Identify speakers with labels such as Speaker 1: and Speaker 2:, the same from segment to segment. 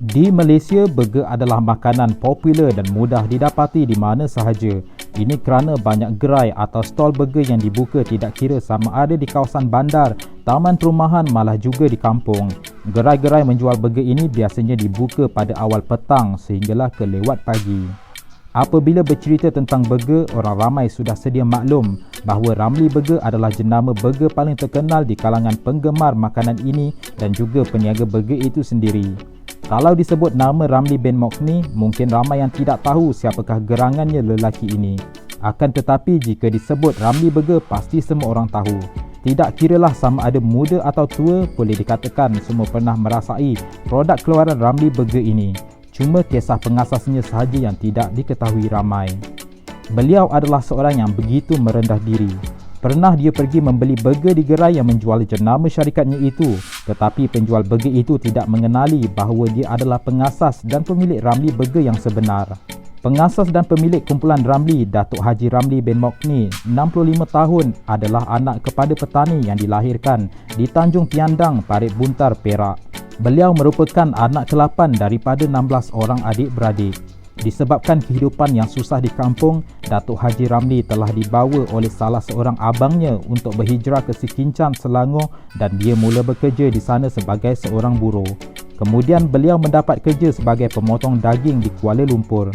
Speaker 1: Di Malaysia, burger adalah makanan popular dan mudah didapati di mana sahaja. Ini kerana banyak gerai atau stol burger yang dibuka tidak kira sama ada di kawasan bandar, taman perumahan malah juga di kampung. Gerai-gerai menjual burger ini biasanya dibuka pada awal petang sehinggalah ke lewat pagi. Apabila bercerita tentang burger, orang ramai sudah sedia maklum bahawa Ramly Burger adalah jenama burger paling terkenal di kalangan penggemar makanan ini dan juga peniaga burger itu sendiri. Kalau disebut nama Ramli bin Mokni, mungkin ramai yang tidak tahu siapakah gerangannya lelaki ini. Akan tetapi jika disebut Ramli Burger, pasti semua orang tahu. Tidak kiralah sama ada muda atau tua, boleh dikatakan semua pernah merasai produk keluaran Ramli Burger ini. Cuma kisah pengasasnya sahaja yang tidak diketahui ramai. Beliau adalah seorang yang begitu merendah diri. Pernah dia pergi membeli burger di gerai yang menjual jenama syarikatnya itu tetapi penjual burger itu tidak mengenali bahawa dia adalah pengasas dan pemilik Ramli Burger yang sebenar. Pengasas dan pemilik kumpulan Ramli, Datuk Haji Ramli bin Mokni, 65 tahun, adalah anak kepada petani yang dilahirkan di Tanjung Tiandang, Parit Buntar, Perak. Beliau merupakan anak ke-8 daripada 16 orang adik-beradik. Disebabkan kehidupan yang susah di kampung, Datuk Haji Ramli telah dibawa oleh salah seorang abangnya untuk berhijrah ke Sikincan, Selangor dan dia mula bekerja di sana sebagai seorang buruh. Kemudian beliau mendapat kerja sebagai pemotong daging di Kuala Lumpur.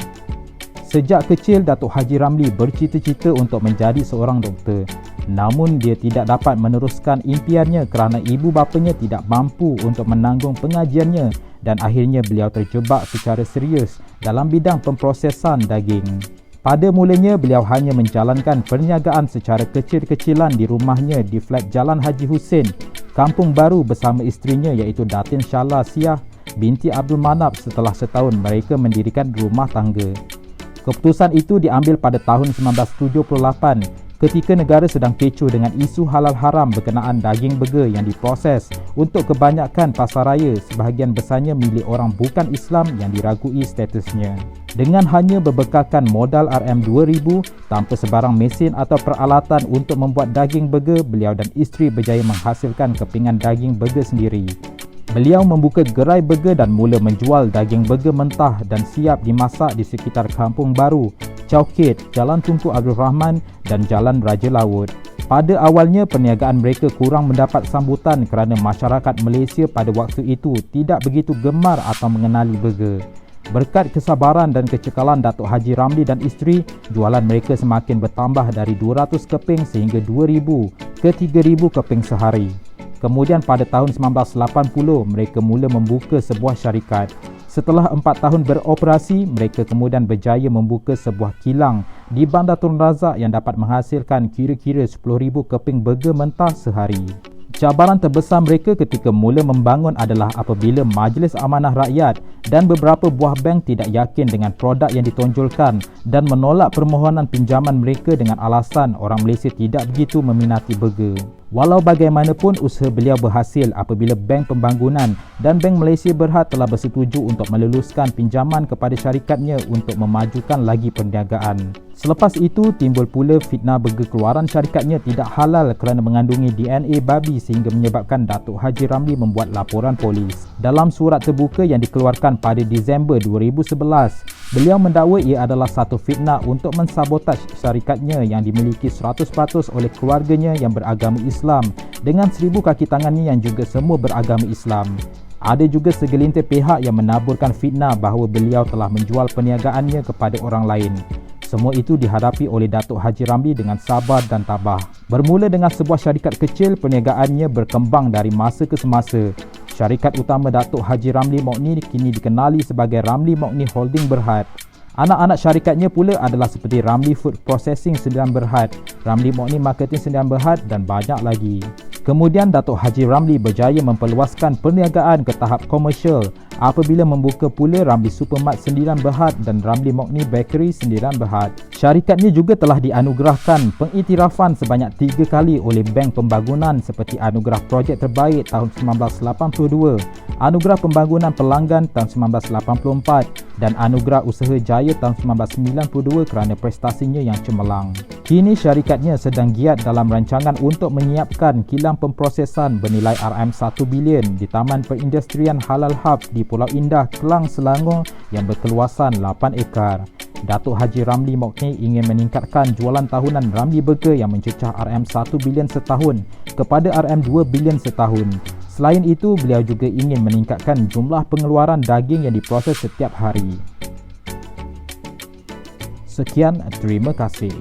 Speaker 1: Sejak kecil, Datuk Haji Ramli bercita-cita untuk menjadi seorang doktor. Namun dia tidak dapat meneruskan impiannya kerana ibu bapanya tidak mampu untuk menanggung pengajiannya dan akhirnya beliau terjebak secara serius dalam bidang pemprosesan daging. Pada mulanya beliau hanya menjalankan perniagaan secara kecil-kecilan di rumahnya di flat Jalan Haji Hussein, Kampung Baru bersama isterinya iaitu Datin Shala Siah binti Abdul Manab setelah setahun mereka mendirikan rumah tangga. Keputusan itu diambil pada tahun 1978 ketika negara sedang kecoh dengan isu halal haram berkenaan daging burger yang diproses untuk kebanyakan pasaraya sebahagian besarnya milik orang bukan Islam yang diragui statusnya. Dengan hanya berbekalkan modal RM2000 tanpa sebarang mesin atau peralatan untuk membuat daging burger, beliau dan isteri berjaya menghasilkan kepingan daging burger sendiri. Beliau membuka gerai burger dan mula menjual daging burger mentah dan siap dimasak di sekitar Kampung Baru Chowkit, Jalan Tunku Abdul Rahman dan Jalan Raja Laut. Pada awalnya, perniagaan mereka kurang mendapat sambutan kerana masyarakat Malaysia pada waktu itu tidak begitu gemar atau mengenali burger. Berkat kesabaran dan kecekalan Datuk Haji Ramli dan isteri, jualan mereka semakin bertambah dari 200 keping sehingga 2,000 ke 3,000 keping sehari. Kemudian pada tahun 1980, mereka mula membuka sebuah syarikat. Setelah empat tahun beroperasi, mereka kemudian berjaya membuka sebuah kilang di Bandar Tun Razak yang dapat menghasilkan kira-kira 10,000 keping burger mentah sehari. Cabaran terbesar mereka ketika mula membangun adalah apabila Majlis Amanah Rakyat dan beberapa buah bank tidak yakin dengan produk yang ditonjolkan dan menolak permohonan pinjaman mereka dengan alasan orang Malaysia tidak begitu meminati burger. Walau bagaimanapun usaha beliau berhasil apabila Bank Pembangunan dan Bank Malaysia Berhad telah bersetuju untuk meluluskan pinjaman kepada syarikatnya untuk memajukan lagi perniagaan. Selepas itu, timbul pula fitnah berkeluaran syarikatnya tidak halal kerana mengandungi DNA babi sehingga menyebabkan Datuk Haji Ramli membuat laporan polis. Dalam surat terbuka yang dikeluarkan pada Disember 2011, beliau mendakwa ia adalah satu fitnah untuk mensabotaj syarikatnya yang dimiliki 100% oleh keluarganya yang beragama Islam dengan seribu kaki tangannya yang juga semua beragama Islam. Ada juga segelintir pihak yang menaburkan fitnah bahawa beliau telah menjual perniagaannya kepada orang lain. Semua itu dihadapi oleh Datuk Haji Ramli dengan sabar dan tabah. Bermula dengan sebuah syarikat kecil, perniagaannya berkembang dari masa ke semasa. Syarikat utama Datuk Haji Ramli Mokni kini dikenali sebagai Ramli Mokni Holding Berhad. Anak-anak syarikatnya pula adalah seperti Ramli Food Processing Sendirian Berhad, Ramli Mokni Marketing Sendirian Berhad dan banyak lagi. Kemudian Datuk Haji Ramli berjaya memperluaskan perniagaan ke tahap komersial apabila membuka pula Ramli Supermart Sendirian Berhad dan Ramli Mokni Bakery Sendirian Berhad. Syarikatnya juga telah dianugerahkan pengiktirafan sebanyak tiga kali oleh Bank Pembangunan seperti Anugerah Projek Terbaik tahun 1982, Anugerah Pembangunan Pelanggan tahun 1984 dan Anugerah Usaha Jaya tahun 1992 kerana prestasinya yang cemerlang. Kini syarikatnya sedang giat dalam rancangan untuk menyiapkan kilang pemprosesan bernilai RM1 bilion di Taman Perindustrian Halal Hub di Pulau Indah, Kelang, Selangor yang berkeluasan 8 ekar. Datuk Haji Ramli Mokni ingin meningkatkan jualan tahunan Ramli Burger yang mencecah RM1 bilion setahun kepada RM2 bilion setahun. Selain itu, beliau juga ingin meningkatkan jumlah pengeluaran daging yang diproses setiap hari. Sekian, terima kasih.